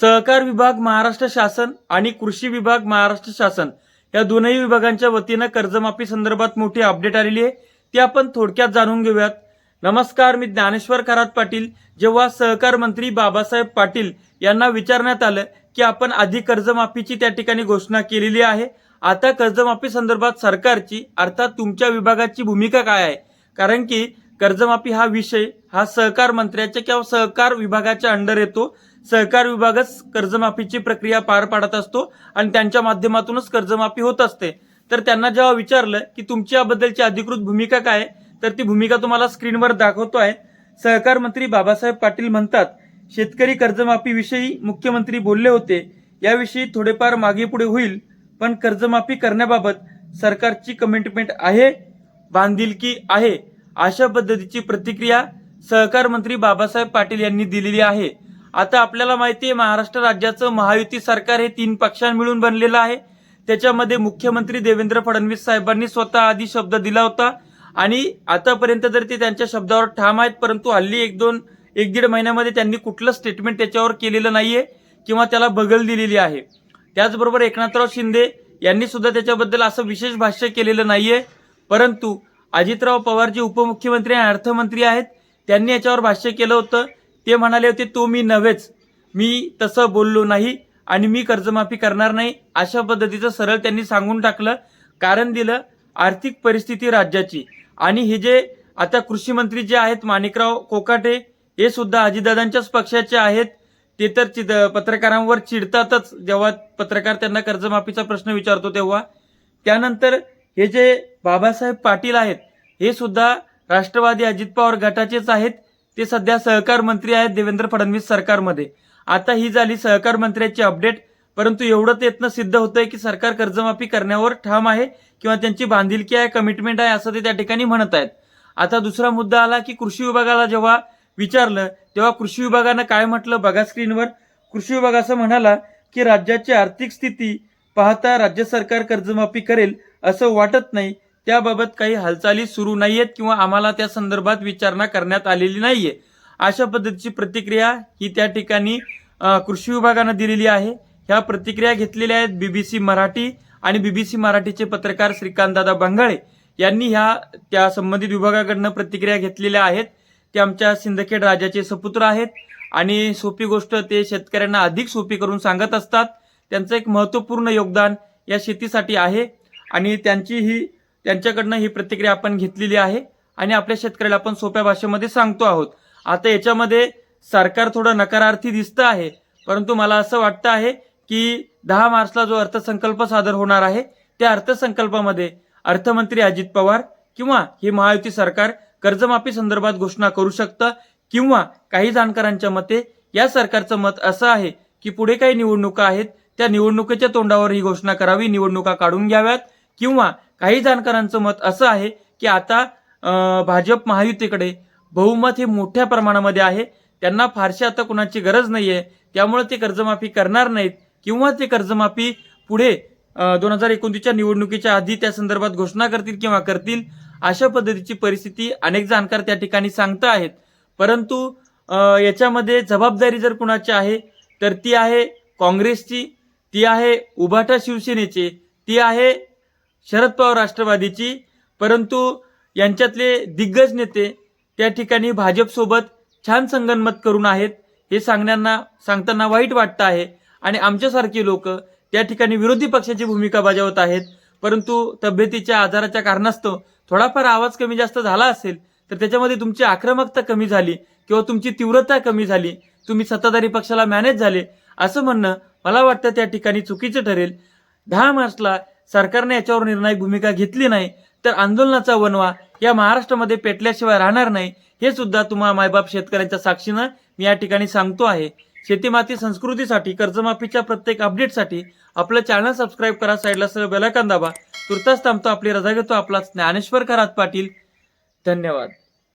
सहकार विभाग महाराष्ट्र शासन आणि कृषी विभाग महाराष्ट्र शासन या दोनही विभागांच्या वतीनं कर्जमाफी संदर्भात मोठी अपडेट आलेली आहे. ती आपण थोडक्यात जाणून घेऊयात. नमस्कार मी ज्ञानेश्वर खरात पाटील. जेव्हा सहकार मंत्री बाबासाहेब पाटील यांना विचारण्यात आलं की आपण आधी कर्जमाफीची त्या ठिकाणी घोषणा केलेली आहे आता कर्जमाफी संदर्भात सरकारची अर्थात तुमच्या विभागाची भूमिका काय आहे? कारण की कर्जमाफी हा विषय हा सहकार मंत्र्याच्या किंवा सहकार विभागाच्या अंडर येतो. सहकार विभागच कर्जमाफीची प्रक्रिया पार पाडत असतो आणि त्यांच्या माध्यमातूनच कर्जमाफी होत असते. तर त्यांना जेव्हा विचारलं की तुमच्याबद्दलची अधिकृत भूमिका काय आहे तर ती भूमिका तुम्हाला स्क्रीनवर दाखवतो आहे. सहकार मंत्री बाबासाहेब पाटील म्हणतात शेतकरी कर्जमाफीविषयी मुख्यमंत्री बोलले होते. याविषयी थोडेफार मागे पुढे होईल पण कर्जमाफी करण्याबाबत सरकारची कमिटमेंट आहे बांधिलकी आहे अशा पद्धतीची प्रतिक्रिया सहकार मंत्री बाबासाहेब पाटील यांनी दिलेली आहे. आता आपल्याला माहिती आहे महाराष्ट्र राज्याचं महायुती सरकार हे तीन पक्षां मिळून बनलेलं आहे. त्याच्यामध्ये मुख्यमंत्री देवेंद्र फडणवीस साहेबांनी स्वतः आधी शब्द दिला होता. आणि आतापर्यंत तर ते त्यांच्या शब्दावर ठाम आहेत परंतु हल्ली एक दोन एक दीड महिन्यामध्ये त्यांनी कुठलं स्टेटमेंट त्याच्यावर केलेलं नाहीये किंवा त्याला बगल दिलेली आहे. त्याचबरोबर एकनाथराव शिंदे यांनी सुद्धा त्याच्याबद्दल असं विशेष भाष्य केलेलं नाहीये. परंतु अजितराव पवार जे उपमुख्यमंत्री आणि अर्थमंत्री आहेत त्यांनी याच्यावर भाष्य केलं होतं. ते म्हणाले होते तो मी नव्हेच. मी तसं बोललो नाही आणि मी कर्जमाफी करणार नाही. अशा पद्धतीचं सरळ त्यांनी सांगून टाकलं कारण दिलं आर्थिक परिस्थिती राज्याची. आणि हे जे आता कृषी मंत्री जे आहेत माणिकराव कोकाटे हे सुद्धा अजितदादांच्याच पक्षाचे आहेत. ते तर चिद पत्रकारांवर चिडतातच जेव्हा पत्रकार त्यांना कर्जमाफीचा प्रश्न विचारतो तेव्हा. त्यानंतर हे जे बाबासाहेब पाटील आहेत हे सुद्धा राष्ट्रवादी अजित पवार गटाचेच आहेत. ते सध्या सहकार मंत्री आहेत देवेंद्र फडणवीस सरकारमध्ये. आता ही झाली सहकार मंत्र्याची अपडेट परंतु एवढं येतनं सिद्ध होतंय की सरकार कर्जमाफी करण्यावर ठाम आहे किंवा त्यांची बांधिलकी आहे कमिटमेंट आहे असं ते त्या ठिकाणी म्हणत आहेत. आता दुसरा मुद्दा आला की कृषी विभागाला जेव्हा विचारलं तेव्हा कृषी विभागानं काय म्हटलं बघा स्क्रीनवर. कृषी विभाग असं म्हणाला की राज्याची आर्थिक स्थिती पाहता राज्य सरकार कर्जमाफी करेल असं वाटत नाही. त्याबाबत काही हालचाली सुरू नाहीयेत किंवा आम्हाला त्या संदर्भात विचारणा करण्यात आलेली नाहीये. अशा पद्धतीची प्रतिक्रिया ही त्या ठिकाणी कृषी विभागानं दिलेली आहे. ह्या प्रतिक्रिया घेतलेल्या आहेत बीबीसी मराठी आणि बीबीसी मराठीचे पत्रकार श्रीकांतदादा बंगाळे. यांनी ह्या त्या संबंधित विभागाकडनं प्रतिक्रिया घेतलेल्या आहेत. ते आमच्या सिंदखेड राजाचे सपुत्र आहेत आणि सोपी गोष्ट ते शेतकऱ्यांना अधिक सोपी करून सांगत असतात. त्यांचं एक महत्त्वपूर्ण योगदान या शेतीसाठी आहे आणि त्यांची ही त्यांच्याकडनं ही प्रतिक्रिया आपण घेतलेली आहे आणि आपल्या शेतकऱ्याला आपण सोप्या भाषेमध्ये सांगतो आहोत. आता याच्यामध्ये सरकार थोडं नकारार्थी दिसतं आहे परंतु मला असं वाटतं आहे की दहा मार्चला जो अर्थसंकल्प सादर होणार आहे त्या अर्थसंकल्पामध्ये अर्थमंत्री अजित पवार किंवा हे महायुती सरकार कर्जमाफी संदर्भात घोषणा करू शकतं किंवा काही जाणकारांच्या मते या सरकारचं मत असं आहे की पुढे काही निवडणुका आहेत त्या निवडणुकीच्या तोंडावर ही घोषणा करावी निवडणुका काढून घ्याव्यात किंवा काही जाणकारांचं मत असं आहे की आता भाजप महायुतीकडे बहुमत हे मोठ्या प्रमाणामध्ये आहे. त्यांना फारशी आता कुणाची गरज नाहीये. त्यामुळे ते कर्जमाफी करणार नाहीत किंवा ते कर्जमाफी पुढे दोन हजार एकोणतीसच्या निवडणुकीच्या आधी त्या संदर्भात घोषणा करतील किंवा करतील अशा पद्धतीची परिस्थिती अनेक जाणकार त्या ठिकाणी सांगत आहेत. परंतु याच्यामध्ये जबाबदारी जर कुणाची आहे तर ती आहे काँग्रेसची ती आहे उभाटा शिवसेनेची ती आहे शरद पवार राष्ट्रवादीची परंतु यांच्यातले दिग्गज नेते त्या ठिकाणी भाजपसोबत छान संगनमत करून आहेत हे सांगण्यांना सांगताना वाईट वाटतं आहे. आणि आमच्यासारखी लोक त्या ठिकाणी विरोधी पक्षाची भूमिका बजावत आहेत. परंतु तब्येतीच्या आजाराच्या कारणास्तव थोडाफार आवाज कमी जास्त झाला असेल तर त्याच्यामध्ये तुमची आक्रमकता कमी झाली किंवा तुमची तीव्रता कमी झाली तुम्ही सत्ताधारी पक्षाला मॅनेज झाले असं म्हणणं मला वाटतं त्या ठिकाणी चुकीचं ठरेल. दहा मार्चला सरकारने याच्यावर निर्णायक भूमिका घेतली नाही तर आंदोलनाचा वनवा या महाराष्ट्रामध्ये पेटल्याशिवाय राहणार नाही हे सुद्धा तुम्हा मायबाप शेतकऱ्यांच्या साक्षीनं मी या ठिकाणी सांगतो आहे. शेतीमाती संस्कृतीसाठी कर्जमाफीच्या प्रत्येक अपडेटसाठी आपलं चॅनल सबस्क्राईब करा साईडला सर्व बेलायकन दाबा. तुर्तास थांबतो आपली रजा घेतो आपला ज्ञानेश्वर करात पाटील. धन्यवाद.